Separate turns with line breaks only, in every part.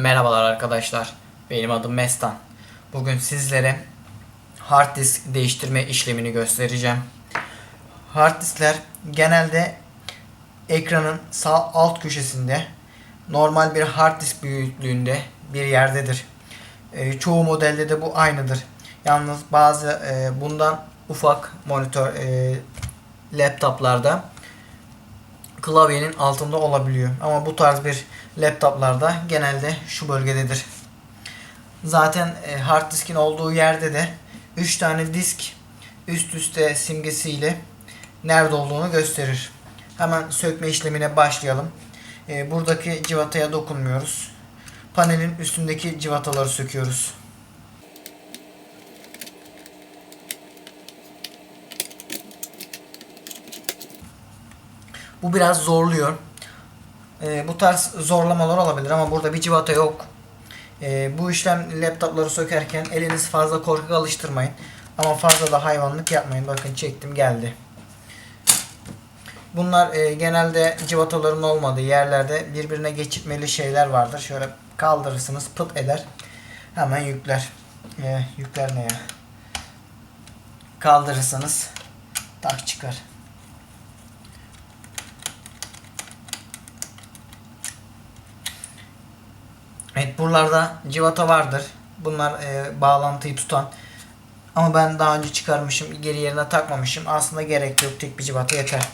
Merhabalar arkadaşlar. Benim adım Mestan. Bugün sizlere hard disk değiştirme işlemini göstereceğim. Hard diskler genelde ekranın sağ alt köşesinde normal bir hard disk büyüklüğünde bir yerdedir. E, çoğu modelde de bu aynıdır. Yalnız bazı e, bundan ufak monitör e, laptoplarda klavyenin altında olabiliyor. Ama bu tarz bir laptoplarda genelde şu bölgededir. Zaten e, hard diskin olduğu yerde de 3 tane disk üst üste simgesiyle nerede olduğunu gösterir. Hemen sökme işlemine başlayalım. E, buradaki civataya dokunmuyoruz. Panelin üstündeki civataları söküyoruz. Bu biraz zorluyor. Ee, bu tarz zorlamalar olabilir ama burada bir civata yok. Ee, bu işlem laptopları sökerken eliniz fazla korkak alıştırmayın. Ama fazla da hayvanlık yapmayın. Bakın çektim geldi. Bunlar e, genelde civataların olmadığı yerlerde birbirine geçitmeli şeyler vardır. Şöyle kaldırırsınız pıt eder. Hemen yükler. E, yükler ne ya? Kaldırırsınız tak çıkar. Evet buralarda civata vardır. Bunlar e, bağlantıyı tutan. Ama ben daha önce çıkarmışım. Geri yerine takmamışım. Aslında gerek yok. Tek bir civata yeter.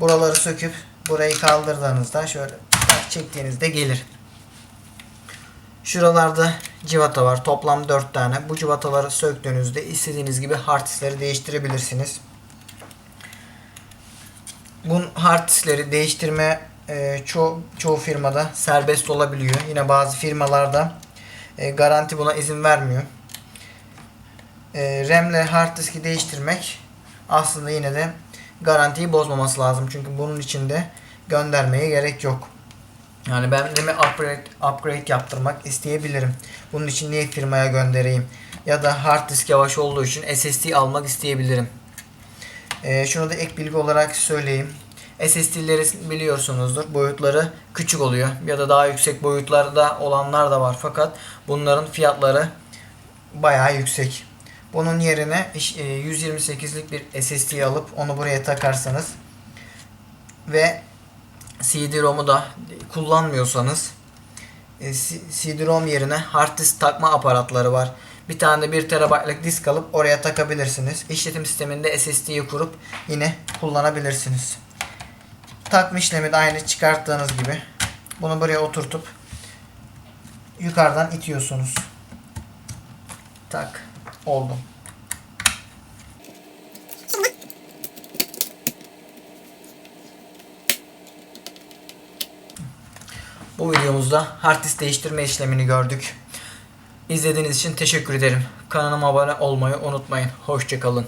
Buraları söküp burayı kaldırdığınızda şöyle çektiğinizde gelir. Şuralarda civata var. Toplam 4 tane. Bu civataları söktüğünüzde istediğiniz gibi hard diskleri değiştirebilirsiniz. Bu hard diskleri değiştirme e, ço çoğu firmada serbest olabiliyor. Yine bazı firmalarda e, garanti buna izin vermiyor. E, RAM ile hard diski değiştirmek aslında yine de garantiyi bozmaması lazım. Çünkü bunun içinde göndermeye gerek yok. Yani ben RAM'i upgrade, upgrade yaptırmak isteyebilirim. Bunun için niye firmaya göndereyim? Ya da hard disk yavaş olduğu için SSD almak isteyebilirim. E, şunu da ek bilgi olarak söyleyeyim. SSD'leri biliyorsunuzdur. Boyutları küçük oluyor. Ya da daha yüksek boyutlarda olanlar da var. Fakat bunların fiyatları bayağı yüksek. Bunun yerine 128'lik bir SSD alıp onu buraya takarsanız ve CD-ROM'u da kullanmıyorsanız CD-ROM yerine hard disk takma aparatları var. Bir tane de 1 TB'lık disk alıp oraya takabilirsiniz. İşletim sisteminde SSD'yi kurup yine kullanabilirsiniz. Takma işlemi de aynı çıkarttığınız gibi. Bunu buraya oturtup yukarıdan itiyorsunuz. Tak. Oldu. Bu videomuzda hard disk değiştirme işlemini gördük. İzlediğiniz için teşekkür ederim. Kanalıma abone olmayı unutmayın. Hoşçakalın.